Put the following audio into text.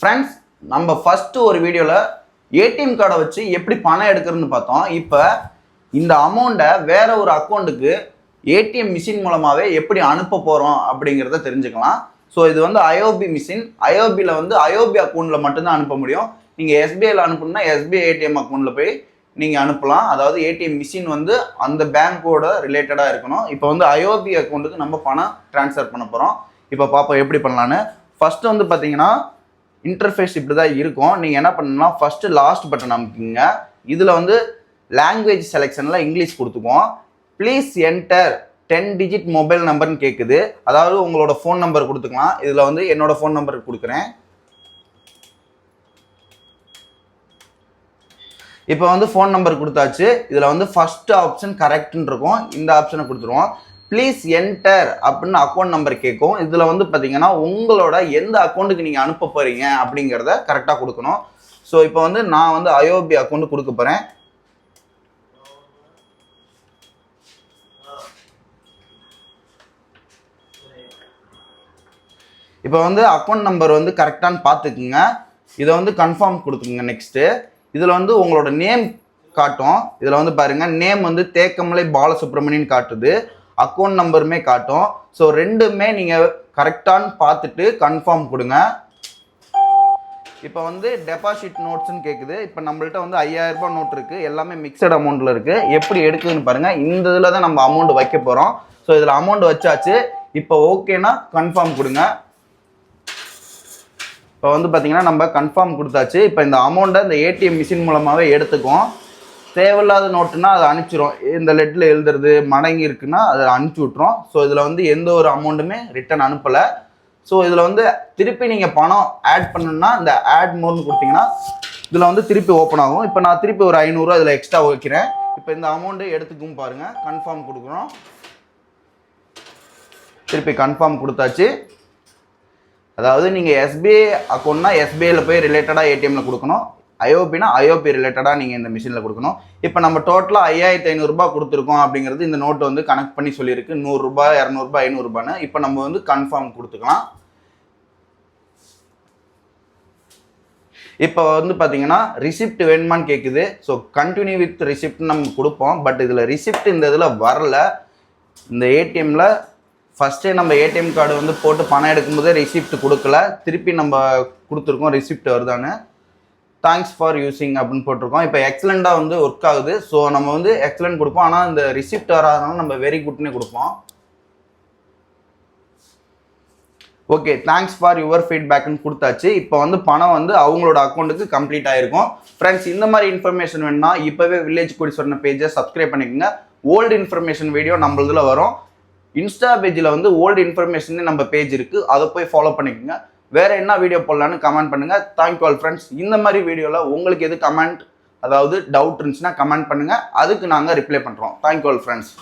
Friends நம்ம first ஒரு வீடியோவில் ஏடிஎம் கார்டை வச்சு எப்படி பணம் எடுக்கிறதுன்னு பார்த்தோம். இப்போ இந்த அமௌண்ட்டை வேற ஒரு அக்கௌண்ட்டுக்கு ஏடிஎம் மிஷின் மூலமாகவே எப்படி அனுப்ப போகிறோம் அப்படிங்கிறத தெரிஞ்சுக்கலாம். ஸோ இது வந்து ஐஓபி மிஷின் ஐஓபியில் வந்து ஐஓபி அக்கௌண்ட்டில் மட்டும்தான் அனுப்ப முடியும். நீங்கள் எஸ்பிஐயில் அனுப்பணும்னா எஸ்பிஐ ஏடிஎம் அக்கௌண்ட்டில் போய் நீங்கள் அனுப்பலாம். அதாவது ஏடிஎம் மிஷின் வந்து அந்த பேங்க்கோட ரிலேட்டடாக இருக்கணும். இப்போ வந்து ஐஓபி அக்கௌண்ட்டுக்கு நம்ம பணம் ட்ரான்ஸ்ஃபர் பண்ண போகிறோம் இப்போ பார்ப்போம் எப்படி பண்ணலான்னு ஃபஸ்ட்டு வந்து பார்த்தீங்கன்னா இன்டர்ஃபேஸ் இப்படி தான் இருக்கும். நீங்கள் என்ன பண்ணணும்னா ஃபஸ்ட்டு லாஸ்ட் பட்டன் அமைக்கிங்க. இதில் வந்து லாங்குவேஜ் செலெக்ஷனில் English கொடுத்துக்குவோம். Please enter ten digit mobile நம்பர்னு கேட்குது அதாவது உங்களோட ஃபோன் நம்பர் கொடுத்துக்கலாம். இதில் வந்து என்னோட ஃபோன் நம்பர் கொடுக்குறேன். இப்போ வந்து ஃபோன் நம்பர் கொடுத்தாச்சு. இதில் வந்து ஃபஸ்ட்டு ஆப்ஷன் கரெக்டுன்னு இருக்கும். இந்த ஆப்ஷனை கொடுத்துருவோம். ப்ளீஸ் என்டர் அப்படின்னு அக்கௌண்ட் நம்பர் கேட்கும். இதில் வந்து பார்த்தீங்கன்னா உங்களோட எந்த அக்கௌண்ட்டுக்கு நீங்கள் அனுப்ப போகிறீங்க அப்படிங்கிறத கரெக்டாக கொடுக்கணும். ஸோ இப்போ வந்து நான் வந்து ஐஓபி அக்கௌண்ட் கொடுக்க போகிறேன் இப்போ வந்து அக்கௌண்ட் நம்பர் வந்து கரெக்டானு பார்த்துக்குங்க. இதை வந்து கன்ஃபார்ம் கொடுத்துக்குங்க நெக்ஸ்ட்டு இதில் வந்து உங்களோட நேம் காட்டும். இதில் வந்து பாருங்கள் நேம் வந்து தேக்கமலை பாலசுப்ரமணியன் காட்டுது. அக்கௌண்ட் நம்பருமே காட்டும். ஸோ ரெண்டுமே நீங்கள் கரெக்டான்னு பார்த்துட்டு கன்ஃபார்ம் கொடுங்க. இப்போ வந்து டெபாசிட் நோட்ஸ்னு கேட்குது இப்போ நம்மள்ட்ட வந்து ஐயாயிரரூபா நோட் இருக்குது எல்லாமே மிக்சட் அமௌண்ட்டில் இருக்குது எப்படி எடுக்குதுன்னு பாருங்கள் இந்த இதில் தான் நம்ம அமௌண்ட் வைக்க போகிறோம் ஸோ இதில் அமௌண்ட் வச்சாச்சு. இப்போ ஓகேனா கன்ஃபார்ம் கொடுங்க. இப்போ வந்து பார்த்தீங்கன்னா நம்ம கன்ஃபார்ம் கொடுத்தாச்சு. இப்போ இந்த அமௌண்ட்டை இந்த ஏடிஎம் மிஷின் மூலமாகவே எடுத்துக்கும் தேவையில்லாத நோட்டுனா அதை அனுப்பிச்சிரும். இந்த லெட்டில் எழுதுறது மடங்கி இருக்குன்னா அதை அனுப்பிச்சி விட்ரும் ஸோ இதில் வந்து எந்த ஒரு அமௌண்ட்டுமே ரிட்டர்ன் அனுப்பலை. ஸோ இதில் வந்து திருப்பி நீங்கள் பணம் ஆட் பண்ணணும்னா இந்த ஆட் மோர்னு கொடுத்தீங்கன்னா இதில் வந்து திருப்பி ஓப்பன் ஆகும். இப்போ நான் திருப்பி ஒரு ஐநூறுரூவா இதில் எக்ஸ்ட்ரா வைக்கிறேன். இப்போ இந்த அமௌண்ட்டு எடுத்துக்கும் பாருங்கள் கன்ஃபார்ம் கொடுக்குறோம். திருப்பி கன்ஃபார்ம் கொடுத்தாச்சு. அதாவது நீங்கள் எஸ்பிஐ அக்கௌண்ட்னா எஸ்பிஐயில் போய் ரிலேட்டடாக ஏடிஎம்மில் கொடுக்கணும். ஐஓபினா ஐஓபி ரிலேட்டடாக நீங்கள் இந்த மிஷினில் கொடுக்கணும். இப்போ நம்ம டோட்டலாக ஐயாயிரத்தி ஐநூறுரூபா கொடுத்துருக்கோம் அப்படிங்கிறது இந்த நோட்டு வந்து கனெக்ட் பண்ணி சொல்லியிருக்கு. நூறுரூபா இரநூறுபா ஐநூறுரூபான்னு இப்போ நம்ம வந்து கன்ஃபார்ம் கொடுத்துக்கலாம். இப்போ வந்து பார்த்தீங்கன்னா ரிசிப்ட் வேணுமான்னு கேட்குது ஸோ கண்டினியூ வித் ரிசிப்ட் நம்ம கொடுப்போம். பட் இதில் ரிசிப்ட் இந்த இதில் வரல. இந்த ஏடிஎம்மில் ஃபஸ்ட்டே நம்ம ஏடிஎம் கார்டு வந்து போட்டு பணம் எடுக்கும்போதே ரிசிப்ட் கொடுக்கல. திருப்பி நம்ம கொடுத்துருக்கோம் ரிசிப்ட் வருதான்னு. தேங்க்ஸ் ஃபார் யூசிங் அப்படின்னு போட்டிருக்கோம். இப்போ எக்ஸலண்ட்டாக வந்து ஒர்க் ஆகுது. ஸோ நம்ம வந்து எக்ஸலண்ட் கொடுப்போம். ஆனால் இந்த ரிசிப்ட் வராதனால நம்ம வெரி குட்னே கொடுப்போம். ஓகே தேங்க்ஸ் ஃபார் யுவர் ஃபீட்பேக்னு கொடுத்தாச்சு. இப்போ வந்து பணம் வந்து அவங்களோட அக்கௌண்ட்டுக்கு கம்ப்ளீட் ஆயிருக்கும். ஃப்ரெண்ட்ஸ் இந்த மாதிரி இன்ஃபர்மேஷன் வேணும்னா இப்போவே வில்லேஜ் குடி சொன்ன பேஜை சப்ஸ்கிரைப் பண்ணிக்கோங்க. ஓல்டு இன்ஃபர்மேஷன் வீடியோ நம்மளதுல வரும். இன்ஸ்டா பேஜில் வந்து ஓல்டு இன்ஃபர்மேஷன் நம்ம பேஜ் இருக்குது அதை போய் ஃபாலோ பண்ணிக்கோங்க. வேற என்ன வீடியோ போடலான்னு கமெண்ட் பண்ணுங்க. தேங்க்யூ ஆல் ஃப்ரெண்ட்ஸ் இந்த மாதிரி வீடியோவில் உங்களுக்கு எது கமெண்ட் அதாவது டவுட் இருந்துச்சுன்னா கமெண்ட் பண்ணுங்க. அதுக்கு நாங்கள் ரிப்ளை பண்ணுறோம் தேங்க்யூ ஆல் ஃப்ரெண்ட்ஸ்